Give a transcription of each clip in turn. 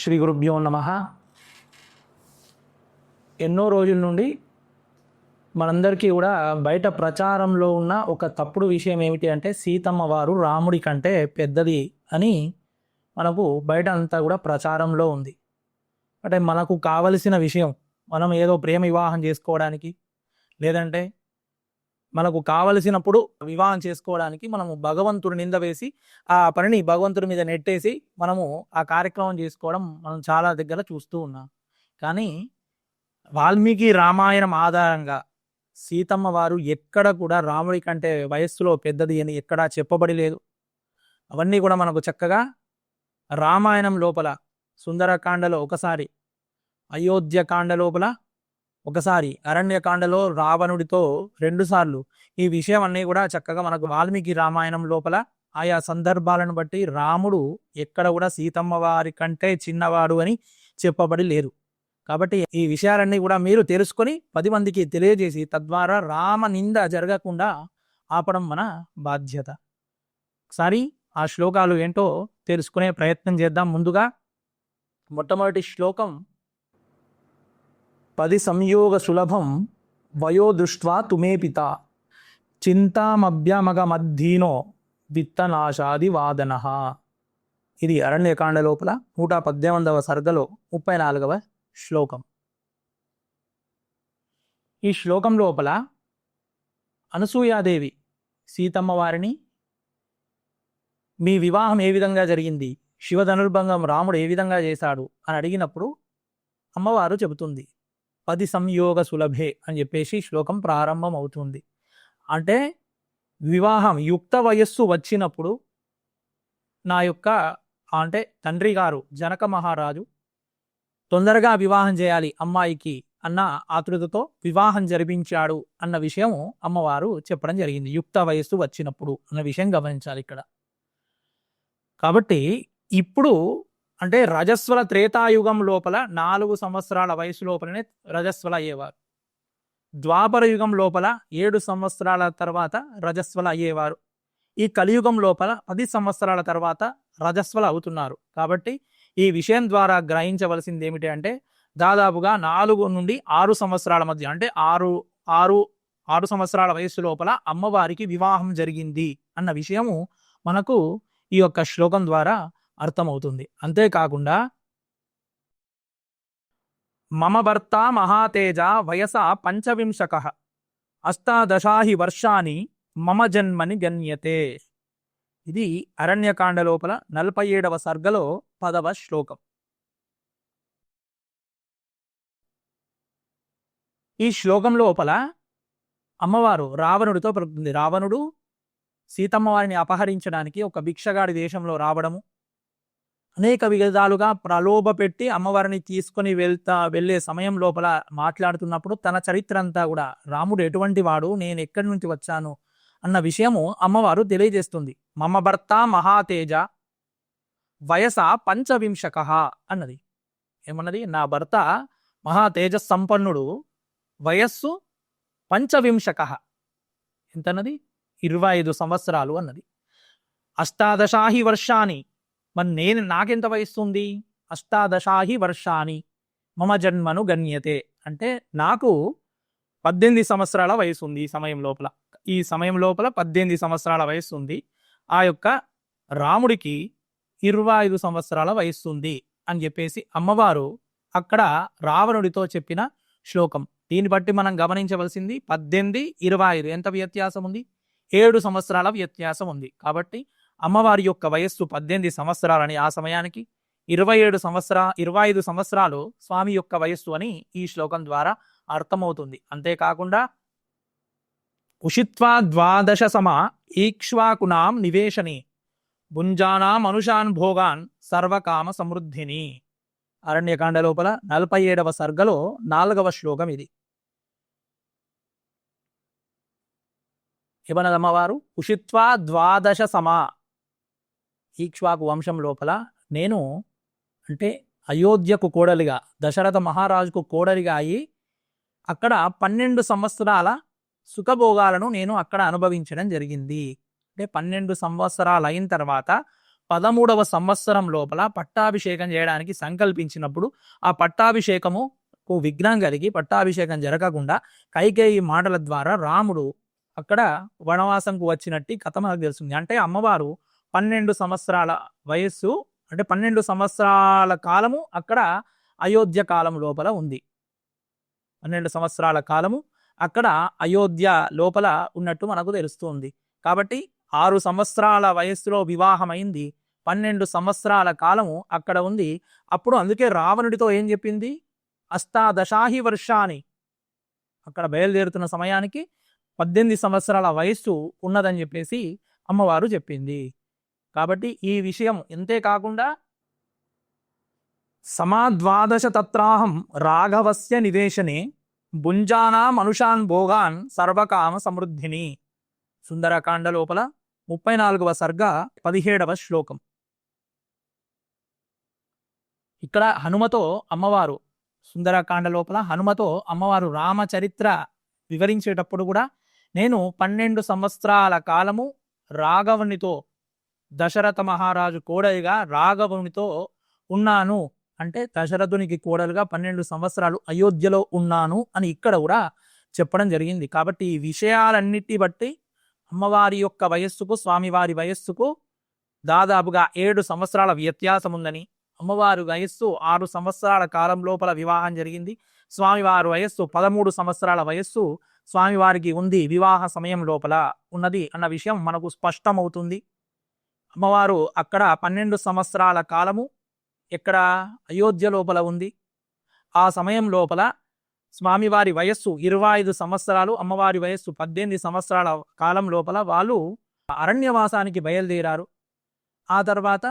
శ్రీ గురుభ్యో నమ. ఎన్నో రోజుల నుండి మనందరికీ కూడా బయట ప్రచారంలో ఉన్న ఒక తప్పుడు విషయం ఏమిటి అంటే సీతమ్మ వారు రాముడి కంటే పెద్దది అని మనకు బయట అంతా కూడా ప్రచారంలో ఉంది. అంటే మనకు కావలసిన విషయం మనం ఏదో ప్రేమ వివాహం చేసుకోవడానికి లేదంటే మనకు కావలసినప్పుడు వివాహం చేసుకోవడానికి మనము భగవంతుడు నింద వేసి ఆ పనిని భగవంతుడి మీద నెట్టేసి మనము ఆ కార్యక్రమం చేసుకోవడం మనం చాలా దగ్గర చూస్తూ ఉన్నాం. కానీ వాల్మీకి రామాయణం ఆధారంగా సీతమ్మ వారు ఎక్కడ కూడా రాముడి కంటే వయస్సులో పెద్దది అని ఎక్కడా చెప్పబడి లేదు. అవన్నీ కూడా మనకు చక్కగా రామాయణం లోపల సుందరకాండలో ఒకసారి అయోధ్య కాండ లోపల ఒకసారి అరణ్యకాండలో రావణుడితో రెండుసార్లు ఈ విషయం అన్నీ కూడా చక్కగా మనకు వాల్మీకి రామాయణం లోపల ఆయా సందర్భాలను బట్టి రాముడు ఎక్కడ కూడా సీతమ్మ వారి కంటే చిన్నవాడు అని చెప్పబడి లేరు. కాబట్టి ఈ విషయాలన్నీ కూడా మీరు తెలుసుకొని పది మందికి తెలియజేసి తద్వారా రామ నింద జరగకుండా ఆపడం మన బాధ్యత. ఒకసారి ఆ శ్లోకాలు ఏంటో తెలుసుకునే ప్రయత్నం చేద్దాం ముందుగా. మొట్టమొదటి శ్లోకం పది సంయోగ సులభం వయోదృష్ట్వా తుమే పిత. చింతామభ్యమగమద్ధీనో విత్తనాశాది వాదన ఇది అరణ్యకాండ లోపల నూట పద్దెనిమిదవ సర్గలో ముప్పై నాలుగవ శ్లోకం. ఈ శ్లోకం లోపల అనసూయాదేవి సీతమ్మ వారిని మీ వివాహం ఏ విధంగా జరిగింది? శివధనుర్భంగం రాముడు ఏ విధంగా చేశాడు? అని అడిగినప్పుడు అమ్మవారు చెబుతుంది పది సంయోగ సులభే అని చెప్పేసి శ్లోకం ప్రారంభం అవుతుంది అంటే వివాహం యుక్త వయస్సు వచ్చినప్పుడు నా యొక్క అంటే తండ్రి గారు జనక మహారాజు తొందరగా వివాహం చేయాలి అమ్మాయికి అన్న ఆతృతతో వివాహం జరిపించాడు అన్న విషయం అమ్మవారు చెప్పడం జరిగింది. యుక్త వయస్సు వచ్చినప్పుడు అన్న విషయం గమనించాలి ఇక్కడ. కాబట్టి ఇప్పుడు అంటే రజస్వల త్రేతాయుగం లోపల నాలుగు సంవత్సరాల వయసు లోపలనే రజస్వల అయ్యేవారు. ద్వాపర యుగం లోపల ఏడు సంవత్సరాల తర్వాత రజస్వల అయ్యేవారు. ఈ కలియుగం లోపల పది సంవత్సరాల తర్వాత రజస్వల అవుతున్నారు. కాబట్టి ఈ విషయం ద్వారా గ్రహించవలసింది ఏమిటి అంటే దాదాపుగా నాలుగు నుండి ఆరు సంవత్సరాల మధ్య అంటే ఆరు ఆరు ఆరు సంవత్సరాల వయస్సు లోపల అమ్మవారికి వివాహం జరిగింది అన్న విషయము మనకు ఈ యొక్క శ్లోకం ద్వారా అర్థమవుతుంది. అంతేకాకుండా మమ భర్త మహాతేజ వయస పంచవింశక అష్టాదశాహి వర్షాని మమ జన్మని గణ్యతే. ఇది అరణ్యకాండ లోపల నలభై ఏడవ సర్గలో పదవ శ్లోకం. ఈ శ్లోకం లోపల అమ్మవారు రావణుడితో పలుకుతుంది రావణుడు సీతమ్మవారిని అపహరించడానికి ఒక భిక్షగాడి దేశంలో రావడము అనేక విధాలుగా ప్రలోభ పెట్టి అమ్మవారిని తీసుకొని వెళ్తా వెళ్ళే సమయం లోపల మాట్లాడుతున్నప్పుడు తన చరిత్ర అంతా కూడా రాముడు ఎటువంటి వాడు? నేను ఎక్కడి నుంచి వచ్చాను? అన్న విషయము అమ్మవారు తెలియజేస్తుంది. మమ భర్త మహాతేజ వయస పంచవింశక అన్నది. ఏమన్నది? నా భర్త మహాతేజ సంపన్నుడు వయస్సు పంచవింశక ఎంతన్నది? ఇరవై ఐదు సంవత్సరాలు అన్నది. అష్టాదశాహి వర్షాన్ని మరి నేను నాకెంత వయస్సుంది? అష్టాదశాహి వర్షాని. మమ జన్మను గణ్యతే. అంటే నాకు పద్దెనిమిది సంవత్సరాల వయసు ఉంది ఈ సమయం లోపల. ఈ సమయం లోపల పద్దెనిమిది సంవత్సరాల వయస్సు ఉంది ఆ యొక్క రాముడికి ఇరవై ఐదు సంవత్సరాల వయస్సు ఉంది అని చెప్పేసి అమ్మవారు అక్కడ రావణుడితో చెప్పిన శ్లోకం. దీన్ని బట్టి మనం గమనించవలసింది పద్దెనిమిది ఇరవై ఐదు. ఎంత వ్యత్యాసం ఉంది ఏడు సంవత్సరాల వ్యత్యాసం ఉంది కాబట్టి అమ్మవారి యొక్క వయస్సు పద్దెనిమిది సంవత్సరాలని ఆ సమయానికి ఇరవై ఏడు సంవత్సర ఇరవై ఐదు సంవత్సరాలు స్వామి యొక్క వయస్సు అని ఈ శ్లోకం ద్వారా అర్థమవుతుంది. అంతేకాకుండా ఉషిత్వా ద్వాదశ సమ ఈక్ష్వాకునాం నివేశని భుంజానాం అనుషాన్ భోగాన్ సర్వకామ సమృద్ధిని. అరణ్యకాండ లోపల నలభై ఏడవ సర్గలో నాలుగవ శ్లోకం ఇది. ఏమన్నదమ్మవారు ఉషిత్వా ద్వాదశ సమా ఈక్ష్వాకు వంశం లోపల నేను అంటే అయోధ్యకు కోడలిగా దశరథ మహారాజుకు కోడలిగా అయి అక్కడ పన్నెండు సంవత్సరాల సుఖభోగాలను నేను అక్కడ అనుభవించడం జరిగింది. అంటే పన్నెండు సంవత్సరాలు అయిన తర్వాత పదమూడవ సంవత్సరం లోపల పట్టాభిషేకం చేయడానికి సంకల్పించినప్పుడు ఆ పట్టాభిషేకముకు విఘ్నం కలిగి పట్టాభిషేకం జరగకుండా కైకేయి మాటల ద్వారా రాముడు అక్కడ వనవాసంకు వచ్చినట్టు కథ మనకు తెలుస్తుంది. అంటే అమ్మవారు పన్నెండు సంవత్సరాల వయస్సు అంటే పన్నెండు సంవత్సరాల కాలము అక్కడ అయోధ్య కాలం లోపల ఉంది. పన్నెండు సంవత్సరాల కాలము అక్కడ అయోధ్య లోపల ఉన్నట్టు మనకు తెలుస్తుంది కాబట్టి ఆరు సంవత్సరాల వయస్సులో వివాహమైంది పన్నెండు సంవత్సరాల కాలము అక్కడ ఉంది. అప్పుడు అందుకే రావణుడితో ఏం చెప్పింది? అష్టాదశాహి వర్షాని. అక్కడ బయలుదేరుతున్న సమయానికి పద్దెనిమిది సంవత్సరాల వయస్సు ఉన్నదని చెప్పేసి అమ్మవారు చెప్పింది. కాబట్టి ఈ విషయం ఇంతే కాకుండా సమాద్వాదశ తత్రాహం రాఘవస్య నివేశనే భుంజానా మనుషాన్ భోగాన్ సర్వకామ సమృద్ధిని. సుందరకాండ లోపల ముప్పై నాలుగవ సర్గ పదిహేడవ శ్లోకం. ఇక్కడ హనుమతో అమ్మవారు సుందరకాండ లోపల హనుమతో అమ్మవారు రామచరిత్ర వివరించేటప్పుడు కూడా నేను పన్నెండు సంవత్సరాల కాలము రాఘవునితో దశరథ మహారాజు కోడలిగా రాఘవునితో ఉన్నాను. అంటే దశరథునికి కోడలుగా పన్నెండు సంవత్సరాలు అయోధ్యలో ఉన్నాను అని ఇక్కడ కూడా చెప్పడం జరిగింది. కాబట్టి ఈ విషయాలన్నిటి బట్టి అమ్మవారి యొక్క వయస్సుకు స్వామివారి వయస్సుకు దాదాపుగా ఏడు సంవత్సరాల వ్యత్యాసం ఉందని అమ్మవారి వయస్సు ఆరు సంవత్సరాల కాలం లోపల వివాహం జరిగింది. స్వామివారి వయస్సు పదమూడు సంవత్సరాల వయస్సు స్వామివారికి ఉంది వివాహ సమయం లోపల ఉన్నది అన్న విషయం మనకు స్పష్టమవుతుంది. అమ్మవారు అక్కడ పన్నెండు సంవత్సరాల కాలము ఇక్కడ అయోధ్య లోపల ఉంది. ఆ సమయం లోపల స్వామివారి వయస్సు ఇరవై ఐదు సంవత్సరాలు అమ్మవారి వయస్సు పద్దెనిమిది సంవత్సరాల కాలం లోపల వాళ్ళు అరణ్యవాసానికి బయలుదేరారు. ఆ తర్వాత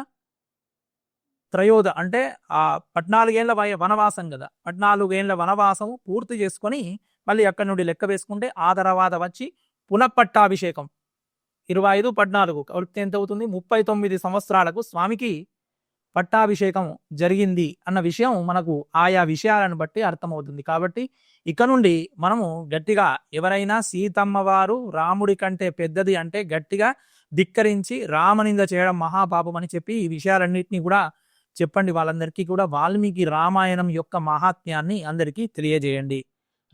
త్రయోద అంటే ఆ పద్నాలుగేళ్ళ వయ వనవాసం కదా. పద్నాలుగేళ్ళ వనవాసం పూర్తి చేసుకొని మళ్ళీ అక్కడి నుండి లెక్క వేసుకుంటే ఆ తర్వాత వచ్చి పునఃపట్టాభిషేకం. ఇరవై ఐదు పద్నాలుగు. కలిపితే ఎంత అవుతుంది ముప్పై తొమ్మిది సంవత్సరాలకు స్వామికి పట్టాభిషేకం జరిగింది అన్న విషయం మనకు ఆయా విషయాలను బట్టి అర్థమవుతుంది. కాబట్టి ఇక నుండి మనము గట్టిగా ఎవరైనా సీతమ్మ వారు రాముడి కంటే పెద్దది అంటే గట్టిగా ధిక్కరించి రామనింద చేయడం మహాపాపం అని చెప్పి ఈ విషయాలన్నింటినీ కూడా చెప్పండి. వాళ్ళందరికీ కూడా వాల్మీకి రామాయణం యొక్క మహాత్మ్యాన్ని అందరికీ తెలియజేయండి.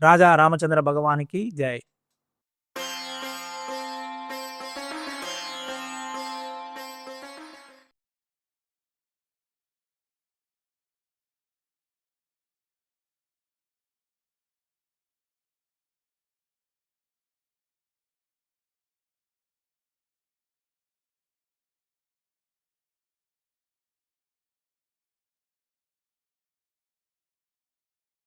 రాజా రామచంద్ర భగవానికి జై.